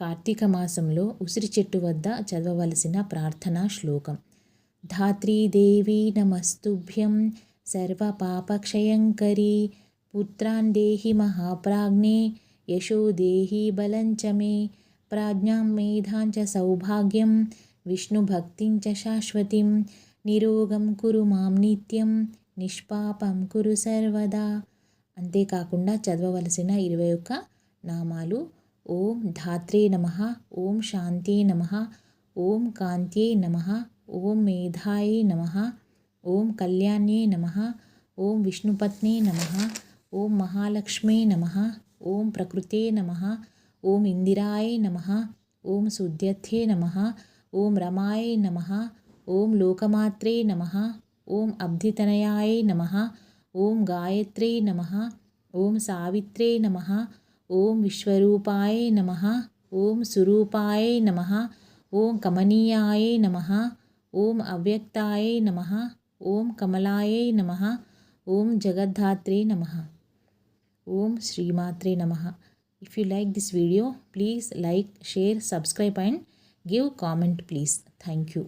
కార్తీక మాసంలో ఉసిరి చెట్టు వద్ద చదవవలసిన ప్రార్థనా శ్లోకం. ధాత్రీదేవి నమస్తుభ్యం సర్వపాపక్షయంకరీ పుత్రాన్ దేహి మహాప్రాజ్ఞే యశో దేహి బలంచ మే ప్రాజ్ఞాం మేధాంచ సౌభాగ్యం విష్ణుభక్తించ శాశ్వతిం నిరోగం కురు మాం నిత్యం నిష్పాపం కురు సర్వదా. అంతేకాకుండా చదవవలసిన ఇరవై ఒక్క నామాలు ओम धात्रे नमः ओम शांति नमः ओम कांत नमः ओम मेधाये नमः ओम कल्याणे नमः ओम विष्णुपत्ने नमः ओम महालक्ष्मे नमः ओम प्रकृते नमः ओम इंदिराय नमः ओम सुद्यथे नमः ओम रमाय नमः ओम लोकमात्रे नमः ओम अब्धितनयाय नमः ओम गायत्रे नमः ओम सावित्रे नमः ओम विश्वरूपाय नमः, ओम स्वरूपाय नमः, ओम कमनीयाय नमः, ओम अव्यक्ताय नमः, ओम कमलाय नमः, ओम जगद्धात्रे नमः। ओम श्रीमात्रे नमः। If you like this video please like share subscribe and give comment please thank you